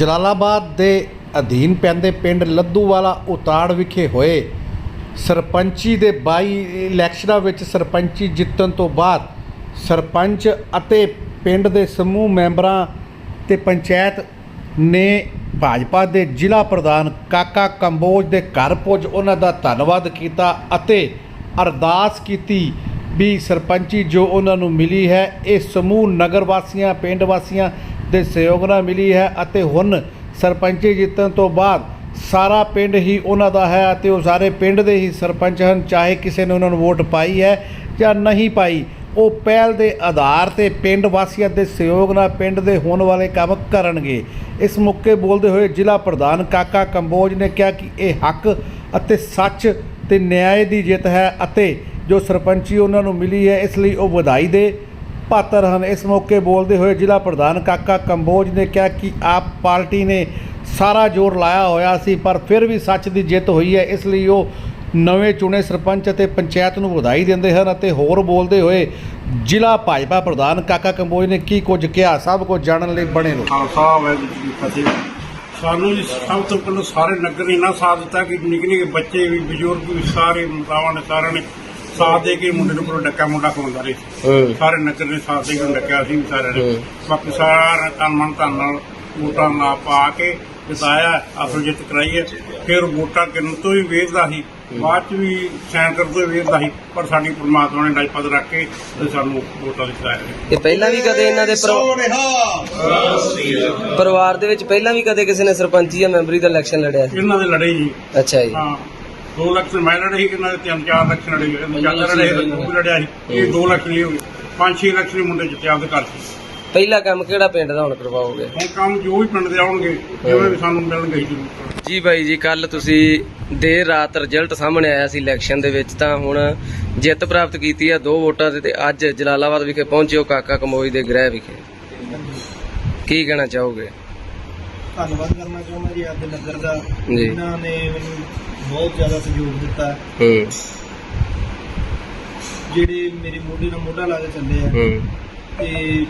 ਜਲਾਲਾਬਾਦ ਦੇ ਅਧੀਨ ਪੈਂਦੇ ਪਿੰਡ ਲੱਦੂਵਾਲਾ ਉਤਾੜ ਵਿਖੇ ਹੋਏ ਸਰਪੰਚੀ ਦੇ 22 ਇਲੈਕਸ਼ਨਾਂ ਵਿੱਚ ਸਰਪੰਚੀ ਜਿੱਤਣ ਤੋਂ ਬਾਅਦ ਸਰਪੰਚ ਅਤੇ ਪਿੰਡ ਦੇ ਸਮੂਹ ਮੈਂਬਰਾਂ ਤੇ ਪੰਚਾਇਤ ਨੇ ਭਾਜਪਾ ਦੇ ਜ਼ਿਲ੍ਹਾ ਪ੍ਰਧਾਨ ਕਾਕਾ ਕੰਬੋਜ ਦੇ ਘਰ ਪੁੱਜ ਉਹਨਾਂ ਦਾ ਧੰਨਵਾਦ ਕੀਤਾ ਅਤੇ ਅਰਦਾਸ ਕੀਤੀ ਵੀ ਸਰਪੰਚੀ ਜੋ ਉਹਨਾਂ ਨੂੰ ਮਿਲੀ ਹੈ, ਇਹ ਸਮੂਹ ਨਗਰ ਵਾਸੀਆਂ, ਪਿੰਡ ਵਾਸੀਆਂ ਦੇ ਸਹਿਯੋਗ ਨਾਲ ਮਿਲੀ ਹੈ ਅਤੇ ਹੁਣ ਸਰਪੰਚੀ ਜਿੱਤਣ ਤੋਂ ਬਾਅਦ ਸਾਰਾ ਪਿੰਡ ਹੀ ਉਹਨਾਂ ਦਾ ਹੈ ਅਤੇ ਉਹ ਸਾਰੇ ਪਿੰਡ ਦੇ ਹੀ ਸਰਪੰਚ ਹਨ, ਚਾਹੇ ਕਿਸੇ ਨੇ ਉਹਨਾਂ ਨੂੰ ਵੋਟ ਪਾਈ ਹੈ ਜਾਂ ਨਹੀਂ ਪਾਈ, ਉਹ ਪਹਿਲ ਦੇ ਆਧਾਰ ਤੇ ਪਿੰਡ ਵਾਸੀਆਂ ਦੇ ਸਹਿਯੋਗ ਨਾਲ ਪਿੰਡ ਦੇ ਹੋਣ ਵਾਲੇ ਕੰਮ ਕਰਨਗੇ। ਇਸ ਮੌਕੇ ਬੋਲਦੇ ਹੋਏ ਜ਼ਿਲ੍ਹਾ ਪ੍ਰਧਾਨ ਕਾਕਾ ਕੰਬੋਜ ਨੇ ਕਿਹਾ ਕਿ ਇਹ ਹੱਕ ਅਤੇ ਸੱਚ ਤੇ ਨਿਆਂ ਦੀ ਜਿੱਤ ਹੈ ਅਤੇ ਜੋ ਸਰਪੰਚੀ ਉਹਨਾਂ ਨੂੰ ਮਿਲੀ ਹੈ, ਇਸ ਲਈ ਉਹ ਵਧਾਈ ਦੇ ਪਾਤਰ ਹਨ। ਇਸ ਮੌਕੇ ਬੋਲਦੇ ਹੋਏ ਜ਼ਿਲ੍ਹਾ ਪ੍ਰਧਾਨ ਕਾਕਾ ਕੰਬੋਜ ਨੇ ਕਿਹਾ ਕਿ ਆਪ ਪਾਰਟੀ ਨੇ ਸਾਰਾ ਜ਼ੋਰ ਲਾਇਆ ਹੋਇਆ ਸੀ, ਪਰ ਫਿਰ ਵੀ ਸੱਚ ਦੀ ਜਿੱਤ ਹੋਈ ਹੈ। ਇਸ ਲਈ ਉਹ ਨਵੇਂ ਚੁਣੇ ਸਰਪੰਚ ਅਤੇ ਪੰਚਾਇਤ ਨੂੰ ਵਧਾਈ ਦਿੰਦੇ ਹਨ ਅਤੇ ਹੋਰ ਬੋਲਦੇ ਹੋਏ ਜ਼ਿਲ੍ਹਾ ਭਾਜਪਾ ਪ੍ਰਧਾਨ ਕਾਕਾ ਕੰਬੋਜ ਨੇ ਕੀ ਕੁਝ ਕਿਹਾ, ਸਭ ਕੁਝ ਜਾਣਨ ਲਈ ਬਣੇ ਰਹੋ। ਖਾਲਸਾ ਵਾਹਿਗੁਰੂ ਸਾਨੂੰ ਜੀ ਸਭ ਤੋਂ ਪਹਿਲਾਂ ਸਾਰੇ ਨਗਰ ਨੇ ਨਾ ਸਾਥ ਦਿੱਤਾ ਕਿ ਨਿੱਕੇ ਨਿੱਕੇ ਬੱਚੇ ਵੀ, ਬਜ਼ੁਰਗ ਵੀ ਸਾਰੇ ਮਾਵਾਂ ਨੇ ਸਾਰਿਆਂ ਨੇ ਸਾਥ ਦੇ ਕੇ ਮੁੰਡੇ ਨੂੰ ਕੋਲ ਡੱਕਾ ਮੁੰਡਾ ਖਵਾਉਂਦਾ ਰਹੇ। ਸਾਰੇ ਨਗਰ ਨੇ ਸਾਥ ਦੇ ਕੇ ਡੱਕਿਆ ਸੀ ਸਾਰਿਆਂ ਨੇ। ਬਾਕੀ ਸਾਰਾ ਤਨ ਮਨ ਧਨ ਨਾਲ ਵੋਟਾਂ ਨਾ ਪਾ ਕੇ ਜਿਤਾਇਆ ਅਸਲ ਜਿੱਤ ਕਰਾਈ ਹੈ। ਫਿਰ ਵੋਟਾਂ ਕਿੰਨ ਤੋਂ ਹੀ ਵੇਖਦਾ ਸੀ। ਬਾਅਦ ਚ ਵੀ ਸਾਈਨ ਕਰਦੇ ਵੇਖਦਾ ਸੀ ਪਰ ਸਾਡੀ ਪ੍ਰਮਾਤਮਾ ਨੇ ਡਾਈਪਦ ਰੱਖ ਕੇ ਤੇ ਸਾਨੂੰ ਵੋਟਾਂ ਦੇ ਜਿਤਾਇਆ ਇਹ ਪਹਿਲਾਂ ਵੀ ਕਦੇ ਇਹਨਾਂ ਦੇ ਪਰਿ- ਪਰਿਵਾਰ ਦੇ ਵਿੱਚ ਪਹਿਲਾਂ ਵੀ ਕਦੇ ਕਿਸੇ ਨੇ ਸਰਪੰਚੀ ਜਾਂ ਮੈਂਬਰੀ ਦਾ ਇਲੈਕਸ਼ਨ ਲੜਿਆ ਸੀ? ਇਹਨਾਂ ਦੇ ਲੜੇ ਜੀ। ਅੱਛਾ ਜੀ। ਹਾਂ। 2 ਲੱਖ ਮੈਂ ਲੜੇ ਸੀ ਇਹਨਾਂ ਦੇ ਤਿੰਨ ਚਾਰ ਲੱਖ ਲੜੇ ਸੀ ਜ਼ਿਆਦਾ ਲੜੇ ਸੀ, ਉਹ ਵੀ ਲੜਿਆ ਸੀ ਇਹ 2 ਲੱਖ ਨਹੀਂ ਹੋ ਗਏ 5-6 ਲੱਖ ਦੇ ਮੁੰਡੇ ਜਿੱਤੇ ਆਪਦੇ ਘਰ ਚ। ਪਹਿਲਾ ਕੰਮ ਕਿਹੜਾ ਪਿੰਡ ਦਾ ਹੁਣ ਕਰਵਾਓਗੇ? ਹੁਣ ਕੰਮ ਜੋ ਵੀ ਪਿੰਡ ਦੇ ਆਉਣਗੇ ਜਿਵੇਂ ਵੀ ਸਾਨੂੰ ਮਿਲਣਗੇ ਜ਼ਰੂਰ ਜੀ। ਬਾਈ ਜੀ ਕੱਲ ਤੁਸੀਂ ਦੇਰ ਰਾਤ ਰਿਜ਼ਲਟ ਸਾਹਮਣੇ ਆਇਆ ਸੀ ਇਲੈਕਸ਼ਨ ਦੇ ਵਿੱਚ ਤਾਂ ਹੁਣ ਜਿੱਤ ਪ੍ਰਾਪਤ ਕੀਤੀ ਆ ਦੋ ਵੋਟਾਂ ਤੇ ਤੇ ਅੱਜ ਜਲਾਲਾਬਾਦ ਵਿਖੇ ਪਹੁੰਚੇ ਹੋ ਕਾਕਾ ਕਮੋਈ ਦੇ ਗ੍ਰਹਿ ਵਿਖੇ। ਕੀ ਕਹਿਣਾ ਚਾਹੋਗੇ? ਧੰਨਵਾਦ ਕਰਨਾ ਚਾਹੁੰਦਾ ਜੀ ਆਪਦੇ ਨਗਰ ਦਾ ਜੀ। ਜਿਨ੍ਹਾਂ ਨੇ ਮੈਨੂੰ ਬਹੁਤ ਜ਼ਿਆਦਾ ਸਹਿਯੋਗ ਦਿੱਤਾ। ਹੂੰ। ਜਿਹੜੇ ਮੇਰੇ ਮੋਢੇ ਨਾਲ ਮੋਢਾ ਲਾ ਕੇ ਚੱਲੇ ਆ। ਹੂੰ। ਤੇ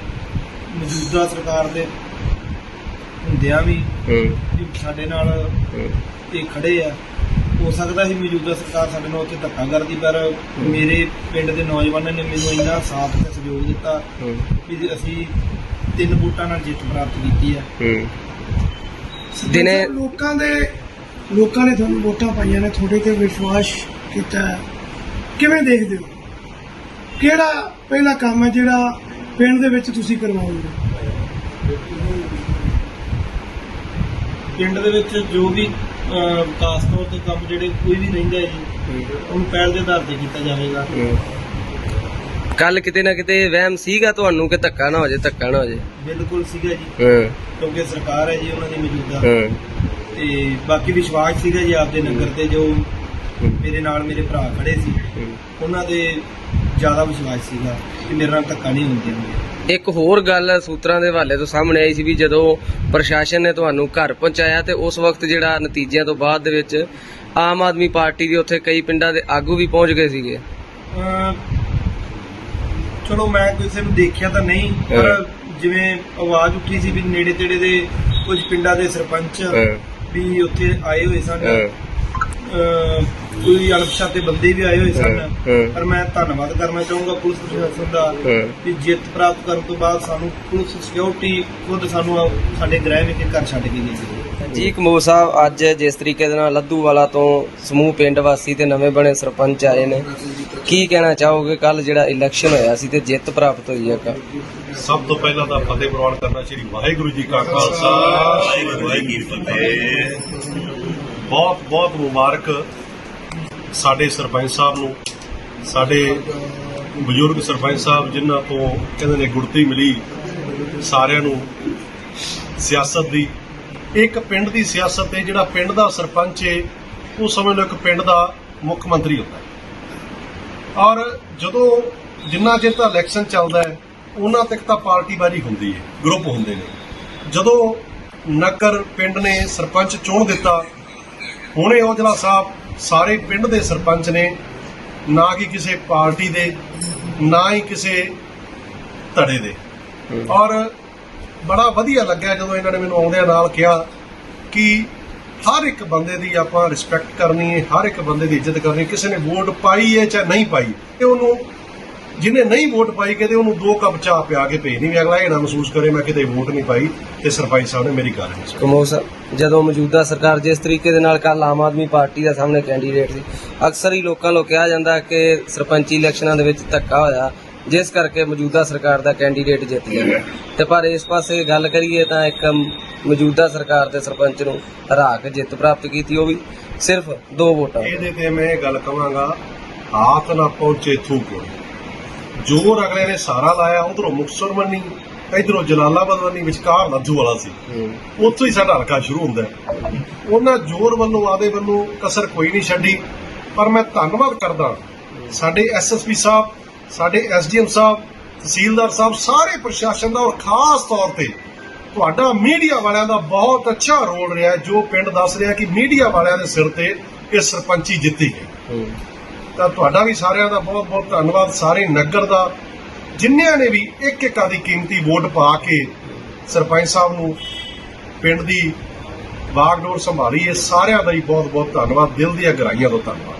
ਮੌਜੂਦਾ ਸਰਕਾਰ ਦੇ ਹੁੰਦਿਆਂ ਵੀ ਹੂੰ। ਵੀ ਸਾਡੇ ਨਾਲ ਹੂੰ, ਇਹ ਖੜੇ ਆ। ਹੋ ਸਕਦਾ ਸੀ ਮੌਜੂਦਾ ਸਰਕਾਰ ਸਾਡੇ ਨਾਲ ਉੱਥੇ ਧੱਕਾ ਕਰਦੀ ਪਰ ਮੇਰੇ ਪਿੰਡ ਦੇ ਨੌਜਵਾਨਾਂ ਨੇ ਮੈਨੂੰ ਇੰਨਾ ਸਾਥ ਤੇ ਸਹਿਯੋਗ ਦਿੱਤਾ ਹੂੰ। ਵੀ ਅਸੀਂ ਤਿੰਨ ਵੋਟਾਂ ਨਾਲ ਜਿੱਤ ਪ੍ਰਾਪਤ ਕੀਤੀ ਹੈ। ਹੂੰ ਦਿਨੇ- ਲੋਕਾਂ ਦੇ ਲੋਕਾਂ ਨੇ ਤੁਹਾਨੂੰ ਵੋਟਾਂ ਪਾਈਆਂ ਨੇ ਤੁਹਾਡੇ ਤੇ ਵਿਸ਼ਵਾਸ ਕੀਤਾ ਹੈ। ਕਿਵੇਂ ਦੇਖਦੇ ਹੋ? ਕਿਹੜਾ ਪਹਿਲਾ ਕੰਮ ਹੈ ਜਿਹੜਾ ਪਿੰਡ ਦੇ ਵਿੱਚ ਤੁਸੀਂ ਕਰਵਾਓਗੇ ਪਿੰਡ ਦੇ ਵਿੱਚ ਜੋ ਵੀ ਅਹ, ਵਿਕਾਸ ਤੌਰ ਤੇ ਕੰਮ ਜਿਹੜੇ ਕੋਈ ਵੀ ਰਹਿੰਦਾ ਹੈ ਜੀ ਉਹਨੂੰ ਪਹਿਲ ਦੇ ਆਧਾਰ ਤੇ ਕੀਤਾ ਜਾਵੇਗਾ। ਕੱਲ ਕਿਤੇ ਨਾ ਕਿਤੇ ਵਹਿਮ ਸੀਗਾ ਤੁਹਾਨੂੰ ਕਿ ਧੱਕਾ ਨਾ ਹੋ ਜਾਏ ਧੱਕਾ ਨਾ ਹੋ ਜਾਏ? ਬਿਲਕੁਲ ਸੀਗਾ ਜੀ। ਹੂੰ। ਕਿਉਂਕਿ ਸਰਕਾਰ ਹੈ ਜੀ ਉਹਨਾਂ ਦੀ ਮੌਜੂਦਾ। ਹੂੰ। ਤੇ ਬਾਕੀ ਵਿਸ਼ਵਾਸ ਸੀਗਾ ਜੀ ਆਪਦੇ ਨਗਰ ਤੇ ਜੋ ਮੇਰੇ ਨਾਲ ਮੇਰੇ ਭਰਾ ਖੜੇ ਸੀ। ਉਹਨਾਂ ਦੇ ਜ਼ਿਆਦਾ ਵਿਸ਼ਵਾਸ ਸੀਗਾ ਕਿ ਮੇਰੇ ਨਾਲ ਧੱਕਾ ਨਹੀਂ ਹੁੰਦੇ ਇੱਕ ਹੋਰ ਗੱਲ ਸੂਤਰਾਂ ਦੇ ਹਵਾਲੇ ਤੋਂ ਸਾਹਮਣੇ ਆਈ ਸੀ ਵੀ ਜਦੋਂ ਪ੍ਰਸ਼ਾਸਨ ਨੇ ਤੁਹਾਨੂੰ ਘਰ ਪਹੁੰਚਾਇਆ ਤੇ ਉਸ ਵਕਤ ਜਿਹੜਾ ਨਤੀਜਿਆਂ ਤੋਂ ਬਾਅਦ ਦੇ ਵਿੱਚ ਆਮ ਆਦਮੀ ਪਾਰਟੀ ਦੇ ਉੱਥੇ ਕਈ ਪਿੰਡਾਂ ਦੇ ਆਗੂ ਵੀ ਪਹੁੰਚ ਗਏ ਸੀਗੇ। ਚਲੋ ਮੈਂ ਕਿਸੇ ਨੂੰ ਦੇਖਿਆ ਤਾਂ ਨਹੀਂ ਪਰ ਜਿਵੇਂ ਆਵਾਜ਼ ਉੱਠੀ ਸੀ ਵੀ ਨੇੜੇ ਤੇੜੇ ਦੇ ਕੁਝ ਪਿੰਡਾਂ ਦੇ ਸਰਪੰਚ ਵੀ ਉੱਥੇ ਆਏ ਹੋਏ ਸਨ ਅਹ ਕੋਈ ਅਣਪਛਾਤੇ ਬੰਦੇ ਵੀ ਆਏ ਹੋਏ ਹਾਂ, ਸਨ ਹਾਂ। ਪਰ ਮੈਂ ਧੰਨਵਾਦ ਕਰਨਾ ਚਾਹੂੰਗਾ ਪੁਲਿਸ ਪ੍ਰਸ਼ਾਸਨ ਦਾ ਹਾਂ। ਵੀ ਜਿੱਤ ਪ੍ਰਾਪਤ ਕਰਨ ਤੋਂ ਬਾਅਦ ਸਾਨੂੰ ਪੁਲਿਸ ਸਿਕਿਉਰਿਟੀ ਖੁਦ ਸਾਨੂੰ ਆ- ਸਾਡੇ ਗ੍ਰਹਿ ਵਿਖੇ ਘਰ ਛੱਡ ਕੇ ਗਈ ਸੀ ਜੀ ਕਮੋਰ ਸਾਹਿਬ, ਅੱਜ ਜਿਸ ਤਰੀਕੇ ਦੇ ਨਾਲ ਲੱਦੂਵਾਲਾ ਤੋਂ ਸਮੂਹ ਪਿੰਡ ਵਾਸੀ ਤੇ ਨਵੇਂ ਬਣੇ ਸਰਪੰਚ ਆਏ ਨੇ, ਕੀ ਕਹਿਣਾ ਚਾਹੋਗੇ? ਕੱਲ ਜਿਹੜਾ ਇਲੈਕਸ਼ਨ ਹੋਇਆ ਸੀ ਤੇ ਜਿੱਤ ਪ੍ਰਾਪਤ ਹੋਈ ਹੈ ਕੱਲ ਸਭ ਤੋਂ ਪਹਿਲਾਂ ਤਾਂ ਫਤਿਹ ਪ੍ਰਵਾਨ ਕਰਨਾ ਸ਼੍ਰੀ ਵਾਹਿਗੁਰੂ ਜੀ ਕਾ ਖਾਲਸਾ, ਸ਼੍ਰੀ ਵਾਹਿਗੁਰੂ ਜੀ ਕੀ ਫਤਿਹ। ਬਹੁਤ ਬਹੁਤ ਮੁਬਾਰਕ ਸਾਡੇ ਸਰਪੰਚ ਸਾਹਿਬ ਨੂੰ, ਸਾਡੇ ਬਜ਼ੁਰਗ ਸਰਪੰਚ ਸਾਹਿਬ ਜਿਨ੍ਹਾਂ ਤੋਂ ਕਹਿੰਦੇ ਨੇ ਗੁੜਤੀ ਮਿਲੀ, ਸਾਰਿਆਂ ਨੂੰ ਸਿਆਸਤ ਦੀ ਇੱਕ ਪਿੰਡ ਦੀ ਸਿਆਸਤ ਤੇ ਜਿਹੜਾ ਪਿੰਡ ਦਾ ਸਰਪੰਚ ਹੈ ਉਹ ਸਮਝ ਲਓ ਇੱਕ ਪਿੰਡ ਦਾ ਮੁੱਖ ਮੰਤਰੀ ਹੁੰਦਾ ਹੈ। ਔਰ ਜਦੋਂ ਜਿੰਨਾ ਚਿਰ ਤਾਂ ਇਲੈਕਸ਼ਨ ਚੱਲਦਾ ਹੈ ਉਹਨਾਂ ਤੱਕ ਤਾਂ ਪਾਰਟੀਬਾਜ਼ੀ ਹੁੰਦੀ ਹੈ ਗਰੁੱਪ ਹੁੰਦੇ ਨੇ। ਜਦੋਂ ਨਗਰ ਪਿੰਡ ਨੇ ਸਰਪੰਚ ਚੁਣ ਦਿੱਤਾ ਹੁਣੇ ਔਜਲਾ ਸਾਹਿਬ ਸਾਰੇ ਪਿੰਡ ਦੇ ਸਰਪੰਚ ਨੇ ਨਾ ਕਿ ਕਿਸੇ ਪਾਰਟੀ ਦੇ ਨਾ ਹੀ ਕਿਸੇ ਧੜੇ ਦੇ। ਔਰ ਬੜਾ ਵਧੀਆ ਲੱਗਿਆ ਜਦੋਂ ਇਹਨਾਂ ਨੇ ਮੈਨੂੰ ਆਉਂਦਿਆਂ ਨਾਲ ਕਿਹਾ ਕਿ ਹਰ ਇੱਕ ਬੰਦੇ ਦੀ ਆਪਾਂ ਰਿਸਪੈਕਟ ਕਰਨੀ ਹੈ, ਹਰ ਇੱਕ ਬੰਦੇ ਦੀ ਇੱਜ਼ਤ ਕਰਨੀ ਕਿਸੇ ਨੇ ਵੋਟ ਪਾਈ ਹੈ ਚਾਹੇ ਨਹੀਂ ਪਾਈ, ਤੇ ਉਹਨੂੰ ਜਿਹਨੇ ਨਹੀਂ ਵੋਟ ਪਾਈ ਕਿਤੇ ਉਹਨੂੰ ਦੋ ਕੱਪ ਚਾਹ ਪਿਆ ਕੇ ਭੇਜਣੀ ਵੀ ਅਗਲਾ ਇਹ ਨਾ ਮਹਿਸੂਸ ਕਰੇ ਮੈਂ ਕਿਤੇ ਵੋਟ ਨਹੀਂ ਪਾਈ ਤੇ ਸਰਪੰਚ ਸਾਹਿਬ ਨੇ ਮੇਰੀ ਗੱਲ ਨਹੀਂ ਸੁਣੀ। ਕਮੋ ਸਾਹਿਬ, ਜਦੋਂ ਮੌਜੂਦਾ ਸਰਕਾਰ ਜਿਸ ਤਰੀਕੇ ਦੇ ਨਾਲ ਕੱਲ ਆਮ ਆਦਮੀ ਪਾਰਟੀ ਦਾ ਸਾਹਮਣੇ ਕੈਂਡੀਡੇਟ ਸੀ, ਅਕਸਰ ਹੀ ਲੋਕਾਂ ਨੂੰ ਕਿਹਾ ਜਾਂਦਾ ਕਿ ਸਰਪੰਚੀ ਇਲੈਕਸ਼ਨਾਂ ਦੇ ਵਿੱਚ ਧੱਕਾ ਹੋਇਆ। ਜਿਸ ਕਰਕੇ ਮੌਜੂਦਾ ਸਰਕਾਰ ਦਾ ਕੈਂਡੀਡੇਟ ਜਿੱਤ ਗਿਆ। ਤੇ ਪਰ ਇਸ ਪਾਸੇ ਗੱਲ ਕਰੀਏ ਤਾਂ ਇੱਕ ਮੌਜੂਦਾ ਸਰਕਾਰ ਦੇ ਸਰਪੰਚ ਨੂੰ ਹਰਾ ਕੇ ਜਿੱਤ ਪ੍ਰਾਪਤ ਕੀਤੀ ਉਹ ਵੀ ਸਿਰਫ ਦੋ ਵੋਟਾਂ ਇਹਦੇ ਤੇ ਮੈਂ ਇਹ ਗੱਲ ਕਵਾਂਗਾ ਹਾਥ ਨਾ ਪਹੁੰਚੇ ਥੂਕ। ਜੋਰ ਅਗਲੇ ਨੇ ਸਾਰਾ ਲਾਇਆ ਉਧਰੋਂ ਮੁਕਤਸਰ ਮੰਨੀ ਇਧਰੋਂ ਜਲਾਲਾਬਾਦ ਮੰਨੀ ਵਿਚਕਾਰ ਲੱਧੂ ਵਾਲਾ ਸੀ। ਉੱਥੋਂ ਹੀ ਸਾਡਾ ਹਲਕਾ ਸ਼ੁਰੂ ਹੁੰਦਾ ਉਹਨਾਂ ਜੋਰ ਵੱਲੋਂ ਆਦੇ ਵੱਲੋਂ ਕਸਰ ਕੋਈ ਨਹੀਂ ਛੱਡੀ। ਪਰ ਮੈਂ ਧੰਨਵਾਦ ਕਰਦਾ ਸਾਡੇ ਐਸਐਸਪੀ ਸਾਹਿਬ ਸਾਡੇ ਐਸਡੀਐਮ ਸਾਹਿਬ ਤਹਿਸੀਲਦਾਰ ਸਾਹਿਬ ਸਾਰੇ ਪ੍ਰਸ਼ਾਸਨ ਦਾ ਔਰ ਖਾਸ ਤੌਰ ਤੇ ਤੁਹਾਡਾ ਮੀਡੀਆ ਵਾਲਿਆਂ ਦਾ ਬਹੁਤ ਅੱਛਾ ਰੋਲ ਰਿਹਾ ਜੋ ਪਿੰਡ ਦੱਸ ਰਿਹਾ ਕਿ ਮੀਡੀਆ ਵਾਲਿਆਂ ਦੇ ਸਿਰ ਤੇ ਇਹ ਸਰਪੰਚੀ ਜਿੱਤੀ ਹੈ। ਤਾਂ ਤੁਹਾਡਾ ਵੀ ਸਾਰਿਆਂ ਦਾ ਬਹੁਤ ਬਹੁਤ ਧੰਨਵਾਦ ਸਾਰੇ ਨਗਰ ਦਾ। ਜਿਨ੍ਹਾਂ ਨੇ ਵੀ ਇੱਕ ਇੱਕ ਆਦੀ ਕੀਮਤੀ ਵੋਟ ਪਾ ਕੇ ਸਰਪੰਚ ਸਾਹਿਬ ਨੂੰ ਪਿੰਡ ਦੀ ਬਾਗਡੋਰ ਸੰਭਾਲੀ ਹੈ ਸਾਰਿਆਂ ਦਾ ਹੀ ਬਹੁਤ ਬਹੁਤ ਧੰਨਵਾਦ ਦਿਲ ਦੀਆਂ ਗਹਿਰਾਈਆਂ ਤੋਂ ਧੰਨਵਾਦ।